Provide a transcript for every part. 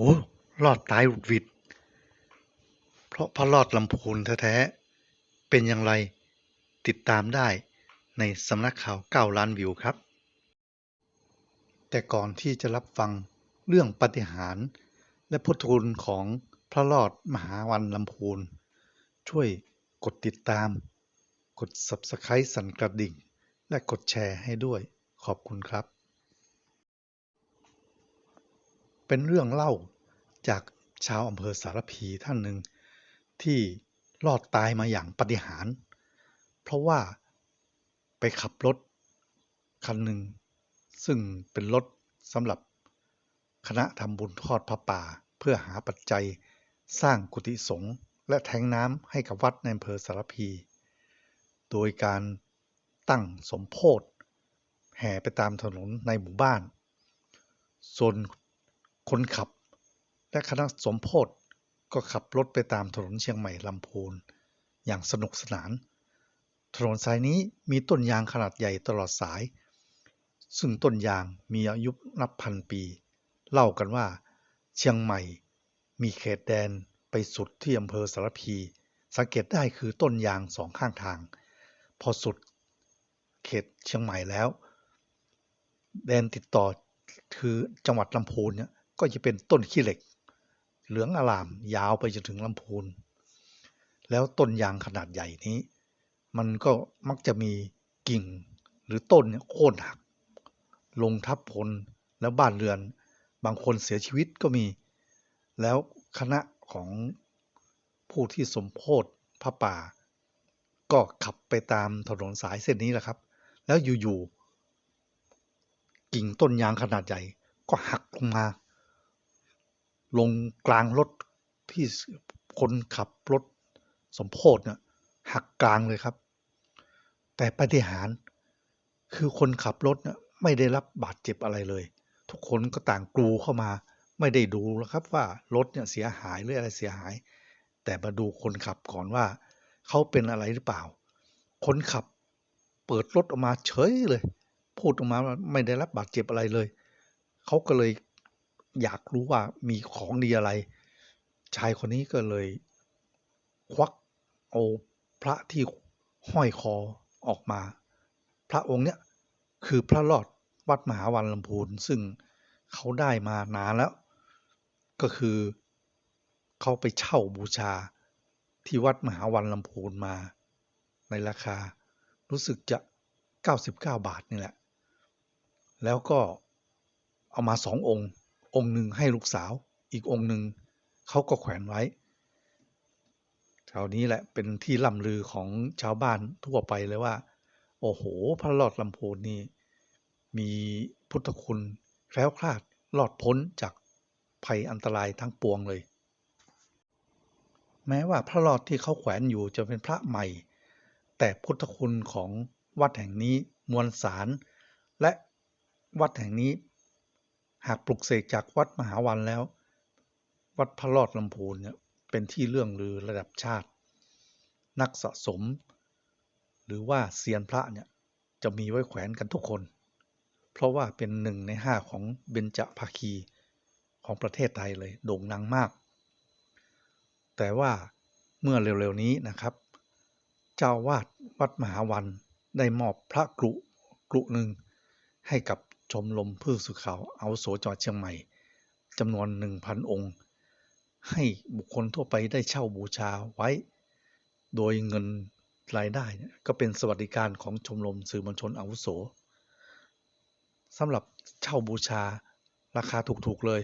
หรอดตายหวุดหวิด เพราะพระรอดลำพูนแท้ๆ เป็นอย่างไรติดตามได้ในสำนักข่าวเก้าล้านวิวครับ แต่ก่อนที่จะรับฟังเรื่องปฏิหาร และพุทธคุณของพระรอดมหาวันลำพูน ช่วยกดติดตาม กด Subscribe สั่นกระดิ่ง และกดแชร์ให้ด้วยขอบคุณครับ เป็นเรื่องเล่า จากชาวอำเภอสารพีท่านหนึ่งที่รอดตายมาอย่างปาฏิหาริย์เพราะว่าไปขับรถคันหนึ่ง ซึ่งเป็นรถสำหรับคณะทำบุญทอดพระป่า เพื่อหาปัจจัยสร้างกุฏิสงฆ์และแทงน้ำให้กับวัดในอำเภอสารพี โดยการตั้งสมโพธิแห่ไปตามถนนในหมู่บ้าน ส่วนคนขับ และคณะสมโพธก็ขับรถไปตามถนนเชียงใหม่ลำพูนอย่างสนุกสนาน ถนนสายนี้มีต้นยางขนาดใหญ่ตลอดสาย ซึ่งต้นยางมีอายุนับพันปี เล่ากันว่า เชียงใหม่ มีเขตแดนไปสุดที่อำเภอสารพี สังเกตได้คือต้นยางสองข้างทาง พอสุดเขตเชียงใหม่แล้ว แดนติดต่อคือจังหวัดลำพูนเนี่ยก็จะเป็นต้นขี้เหล็ก เหลืองอลามยาวไปจนถึงลำพูน แล้วต้นยางขนาดใหญ่นี้ มันก็มักจะมีกิ่งหรือต้นเนี่ยโค่นหัก ลงทับคนแล้วบ้านเรือน บางคนเสียชีวิตก็มี แล้วคณะของผู้ที่สมโพธพระป่า ก็ขับไปตามถนนสายเส้นนี้แหละครับ แล้วอยู่ๆกิ่งต้นยางขนาดใหญ่ก็หักลงมา ลงกลางรถที่คนขับรถสมโพธเนี่ยหักกลางเลยครับ แต่ปฏิหารคือคนขับรถเนี่ยไม่ได้รับบาดเจ็บอะไรเลย ทุกคนก็ต่างกลูเข้ามา ไม่ได้ดูแล้วครับว่ารถเนี่ยเสียหายหรืออะไรเสียหาย แต่มาดูคนขับก่อนว่าเขาเป็นอะไรหรือเปล่า คนขับเปิดรถออกมาเฉยเลย พูดออกมาไม่ได้รับบาดเจ็บอะไรเลย เขาก็เลย อยากรู้ว่ามีของดีอะไร ชายคนนี้ก็เลย ควักเอาพระที่ห้อยคอออกมา พระองค์เนี้ยคือพระรอดวัดมหาวันลำพูนซึ่งเขาได้มานานแล้ว ก็คือเขาไปเช่าบูชาที่วัดมหาวันลำพูนมา ในราคารู้สึกจะ 99 บาทนี่แหละ แล้วก็เอามาสององค์ องค์หนึ่งให้ลูกสาว อีกองค์หนึ่งเขาก็แขวนไว้แถวนี้แหละเป็นที่ล่ำลือของชาวบ้านทั่วไปเลยว่า โอ้โห พระรอดลำพูนนี่มีพุทธคุณแคล้วคลาดรอดพ้นจากภัยอันตรายทั้งปวงเลย แม้ว่าพระรอดที่เขาแขวนอยู่จะเป็นพระใหม่ แต่พุทธคุณของวัดแห่งนี้มวลสาร และวัดแห่งนี้ หากปลุกเสกจากวัดมหาวันแล้ว วัดพระรอดลำพูนเนี่ยเป็นที่เรื่องลือระดับชาติ นักสะสม หรือว่าเซียนพระเนี่ยจะมีไว้แขวนกันทุกคน เพราะว่าเป็นหนึ่งในห้าของเบญจภาคีของประเทศไทยเลยโด่งดังมาก แต่ว่าเมื่อเร็วๆนี้นะครับ เจ้าวาดวัดมหาวันได้มอบพระกรุกรุหนึ่งให้กับ ชมรมพืชสุขาวเอาโสจอดเชียงใหม่จำนวน 1,000 องค์ ให้บุคคลทั่วไปได้เช่าบูชาไว้ โดยเงินรายได้ก็เป็นสวัสดิการของชมรมสื่อมวลชนอาวุโสสำหรับเช่าบูชาราคาถูกๆเลย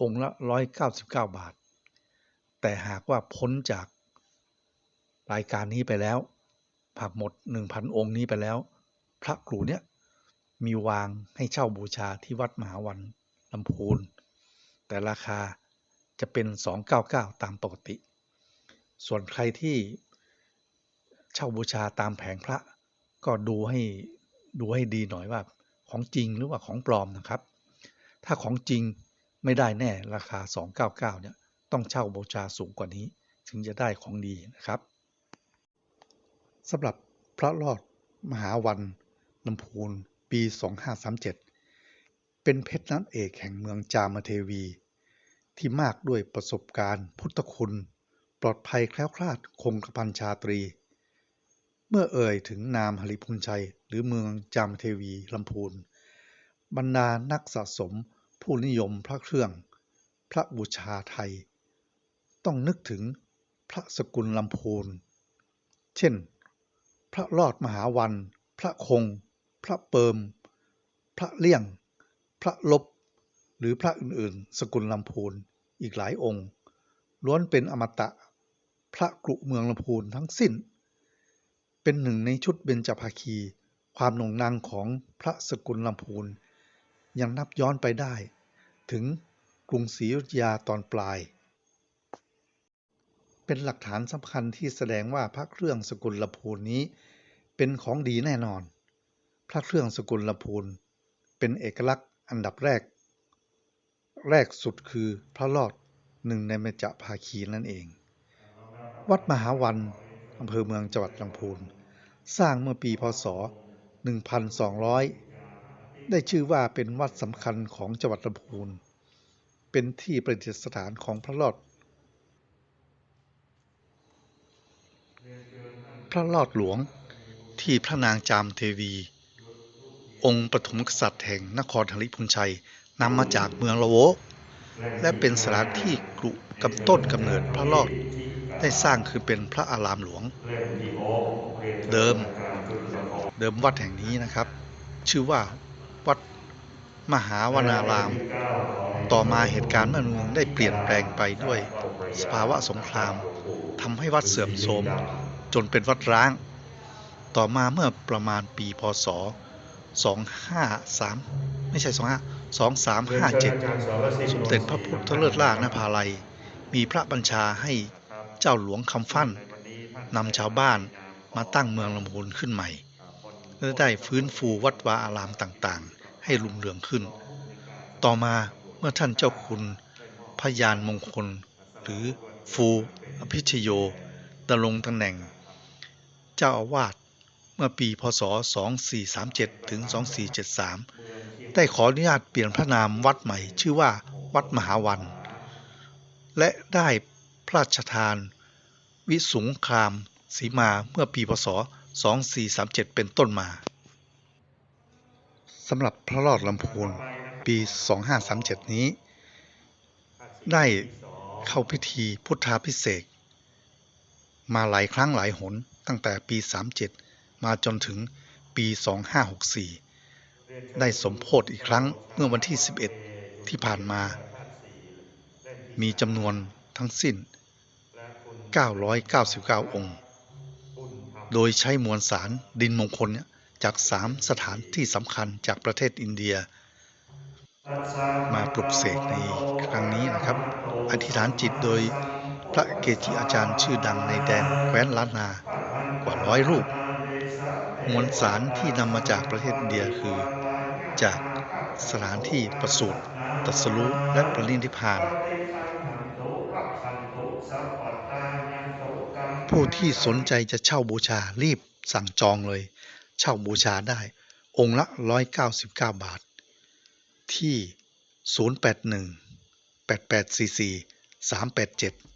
องค์ละ 199 บาท แต่หากว่าพ้นจากรายการนี้ไปแล้วผักหมด 1,000 องค์นี้ไปแล้ว พระครูเนี่ย มีวางให้เช่าบูชาที่วัดมหาวันลำพูน แต่ราคาจะเป็น 299 ตามปกติ ส่วนใครที่เช่าบูชาตามแผงพระ ก็ดูให้ดูให้ดีหน่อยว่าของจริงหรือว่าของปลอมนะครับ ถ้าของจริงไม่ได้แน่ราคา 299 เนี่ยต้องเช่าบูชาสูงกว่านี้ ถึงจะได้ของดีนะครับสำหรับพระรอดมหาวันลำพูน ปี 2537 เป็นเพชรน้ำเอกแห่งเมืองจามเทวี ที่มากด้วยประสบการณ์พุทธคุณ ปลอดภัยแคล้วคลาดคงกระพันชาตรี เมื่อเอ่ยถึงนามหริพุนชัย หรือเมืองจามเทวีลำพูน บรรดานักสะสมผู้นิยมพระเครื่อง พระบูชาไทย ต้องนึกถึงพระสกุลลำพูน เช่น พระรอดมหาวัน พระคง พระเปิม พระเลี่ยง พระลบ หรือพระอื่นๆ สกุลลำพูนอีกหลายองค์ ล้วนเป็นอมตะ พระกรุเมืองลำพูนทั้งสิ้น เป็นหนึ่งในชุดเบญจภาคี ความโด่งดังของพระสกุลลำพูนยังนับย้อนไปได้ ถึงกรุงศรีอยุธยาตอนปลาย เป็นหลักฐานสำคัญที่แสดงว่าพระเครื่องสกุลลำพูนนี้เป็นของดีแน่นอน พระเครื่องสกุลลำพูนเป็นเอกลักษณ์อันดับแรก แรกสุดคือพระรอดหนึ่งในเมจภาคีนั่นเอง วัดมหาวันอำเภอเมืองจังหวัดลำพูนสร้างเมื่อปีพศ 1200 ได้ชื่อว่าเป็นวัดสำคัญของจังหวัดลำพูน เป็นที่ประดิษฐานของพระรอด พระรอดหลวงที่พระนางจามเทวี องค์ปฐมกษัตริย์แห่งนครหริพุนชัยนำมาจากเมืองละโวและเป็นสถานที่กรุกำต้นกำเนิดพระรอดได้สร้างคือเป็นพระอารามหลวง เดิมเดิมวัดแห่งนี้นะครับ ชื่อว่าวัดมหาวนาราม ต่อมาเหตุการณ์เมืองได้เปลี่ยนแปลงไปด้วยสภาวะสงครามทำให้วัดเสื่อมโทรมจนเป็นวัดร้าง ต่อมาเมื่อประมาณปีพศ 253ไม่ใช่25 2357สมเด็จพระพุทธเลิศล่านภาลัย มีพระบัญชาให้เจ้าหลวงคำฟั่นนำชาวบ้านมาตั้งเมืองลำพูนขึ้นใหม่และได้ฟื้นฟูวัดวาอารามต่างๆ ให้รุ่งเรืองขึ้น ต่อมาเมื่อท่านเจ้าคุณพยานมงคล หรือฟูอภิชโยดำรงตำแหน่ง เจ้าอาวาส เมื่อปีพศ 2437 ถึง 2473 ได้ขออนุญาตเปลี่ยนพระนามวัดใหม่ชื่อว่าวัดมหาวัน และได้พระราชทาน วิสุงครามสีมาเมื่อปีพศ 2437 เป็นต้นมาสำหรับพระรอดลำพูนปี 2537 นี้ ได้เข้าพิธีพุทธาพิเศษ มาหลายครั้งหลายหนตั้งแต่ปี 37 มาจนถึงปี 2564 ได้สมโพธิอีกครั้งเมื่อวันที่ 11 ที่ผ่านมา มีจำนวนทั้งสิ้น 999 องค์ โดยใช้มวลสารดินมงคลจาก3สถานที่สำคัญจากประเทศอินเดีย มาปลุกเสกในครั้งนี้นะครับ อธิษฐานจิตโดยพระเกจิอาจารย์ชื่อดังในแดนแคว้นล้านนากว่าร้อยรูป มวลสารที่นำมาจากประเทศอินเดียคือ จากสถานที่ประสูติตัสรู้และปรินิพพาน ผู้ที่สนใจจะเช่าบูชารีบสั่งจองเลย เช่าบูชาได้ องค์ละ 199 บาท ที่ 081 8844 387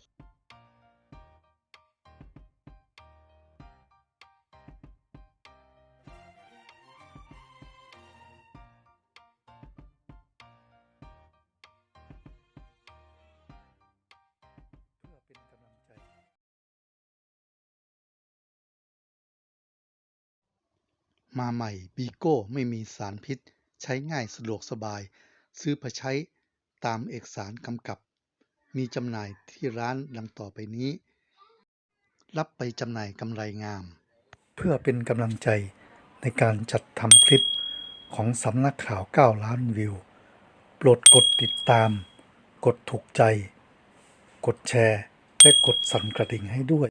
มาใหม่บีโก้ไม่มีสารพิษ ใช้ง่ายสะดวกสบาย ซื้อไปใช้ตามเอกสารกำกับ มีจำหน่ายที่ร้านดังต่อไปนี้ รับไปจำหน่ายกำไรงาม เพื่อเป็นกำลังใจในการจัดทำคลิปของสำนักข่าว 9 ล้านวิว โปรดกดติดตาม กดถูกใจ กดแชร์ และกดสั่นกระดิ่งให้ด้วย